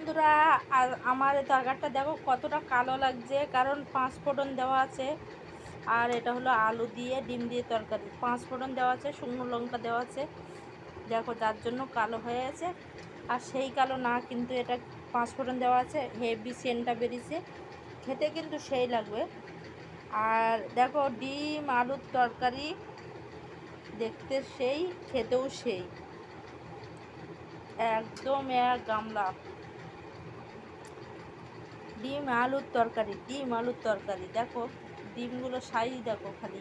বন্ধুরা, আর আমার তরকারিটা দেখো কতটা কালো লাগছে, কারণ পাঁচ ফোড়ন দেওয়া আছে। আর এটা হলো আলু দিয়ে ডিম দিয়ে তরকারি। পাঁচ ফোড়ন দেওয়া আছে, শুকনো লঙ্কা দেওয়া আছে। দেখো, যার জন্য কালো হয়ে আছে। আর সেই কালো না, কিন্তু এটা পাঁচ ফোড়ন দেওয়া আছে। হেভি সেন্টটা বেরিয়েছে। খেতে কিন্তু সেই লাগবে। আর দেখো, ডিম, আলুর তরকারি, দেখতে সেই, খেতেও সেই। একদম এক গামলা। ডিম, আলুর তরকারি, ডিম, আলুর তরকারি। দেখো, ডিমগুলো সাইজ দেখো খালি।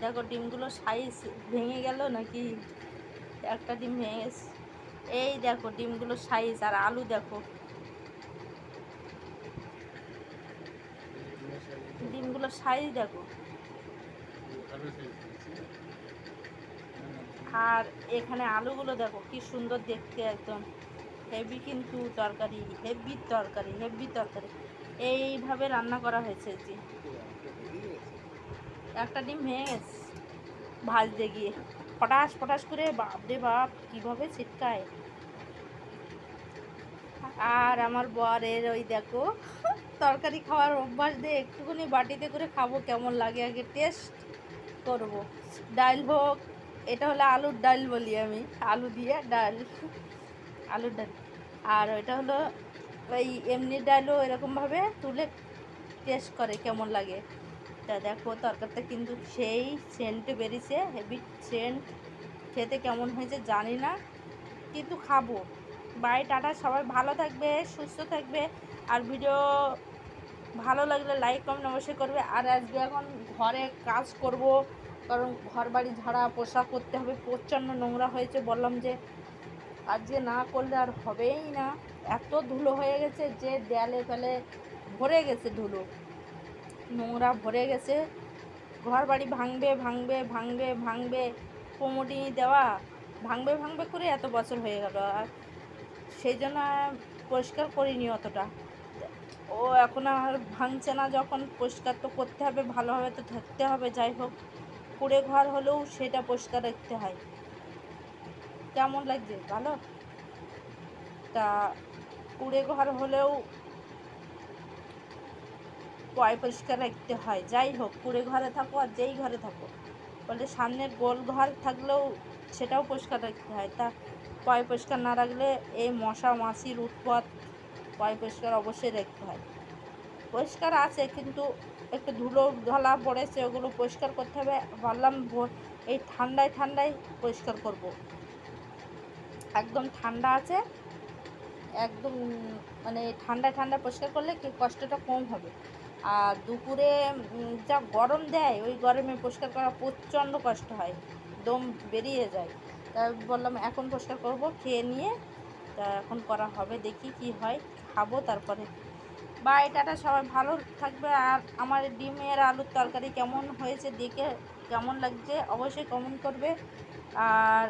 দেখো, ডিমগুলো সাইজ ভেঙে গেল নাকি? একটা ডিম ভেঙে এই দেখো, ডিমগুলো সাইজ আর আলু দেখো। ডিমগুলো সাইজ দেখো। আর এখানে আলুগুলো দেখো, কি সুন্দর দেখতে একদম। হেভি কিন্তু তরকারি, হেভি তরকারি হেভি তরকারি। এইভাবে রান্না করা হয়েছে যে একটা ডিম ভেঙে গেছে। ভাজতে গিয়ে। পটাশ পটাশ করে বাপরে বাপ, কীভাবে ছিটকায়। আর আমার বরের ওই দেখো, তরকারি খাওয়ার অভ্যাস দিয়ে একটুখানি বাটিতে করে খাব, কেমন লাগে আগে টেস্ট করব। ডাল হোক, এটা হলো আলুর ডাল বলি আমি, আলু দিয়ে ডাল। আলুর ডাল। আর ওইটা হলো ওই এমনি ডালও এরকমভাবে তুলে টেস্ট করে কেমন লাগে। তা দেখো তরকারিটা কিন্তু সেই সেন্ট বেরিয়েছে হেভি সেন্ট খেতে কেমন হয়েছে জানি না, কিন্তু খাব। বাই, টাটা, সবাই ভালো থাকবে, সুস্থ থাকবে। আর ভিডিও ভালো লাগলে লাইক কমেন্ট অবশ্যই করবে। আর আজকে এখন ঘরে কাজ করব, কারণ ঘর বাড়ি ঝাড়া পোশাক করতে হবে। প্রচণ্ড নোংরা হয়েছে, বললাম যে আজকে না করলে আর হবেই না। এত ধুলো হয়ে গেছে যে দেয়ালে ফেলে ভরে গেছে ধুলো। নোংরা ভরে গেছে। ঘর বাড়ি ভাঙবে ভাঙবে ভাঙবে ভাঙবে। কোমোডি দেওয়া ভাঙবে ভাঙবে করে এত বছর হয়ে গেল। আর সেই জন্য পরিষ্কার করিনি অতটা। ও এখন আর ভাঙছে না যখন। পরিষ্কার তো করতে হবে, ভালোভাবে তো থাকতে হবে। যাই হোক, কুড়ে ঘর হলেও সেটা পরিষ্কার রাখতে হয়। কেমন লাগছে? ভালো? তা কুড়ে ঘর হলেও পয় পরিষ্কার রাখতে হয়। যাই হোক, কুড়ে ঘরে থাকো আর যেই ঘরে থাকো। বলে সামনের গোল ঘর থাকলেও সেটাও পরিষ্কার রাখতে হয়। তা পয় পরিষ্কার না রাখলে এই মশা মাছির উৎপাত পয় পরিষ্কার অবশ্যই রাখতে হয়। পরিষ্কার আছে, কিন্তু একটু ধুলো ধলা পড়েছে, ওগুলো পরিষ্কার করতে হবে। ভাবলাম এই ঠান্ডায় ঠান্ডায় পরিষ্কার করব। একদম ঠান্ডা আছে। একদম মানে ঠান্ডা ঠান্ডা পরিষ্কার করলে কষ্টটা কম হবে। আর দুপুরে যা গরম দেয়, ওই গরমে পরিষ্কার করা প্রচণ্ড কষ্ট হয়। দম বেরিয়ে যায়। তা বললাম, এখন পরিষ্কার করব, খেয়ে নিয়ে, তা এখন করা হবে, দেখি কি হয়, খাব তারপরে। বা এটাটা সবাই ভালো থাকবে। আর আমার ডিমের আলুর তরকারি কেমন হয়েছে দেখে কেমন লাগছে, অবশ্যই কমেন্ট করবে। আর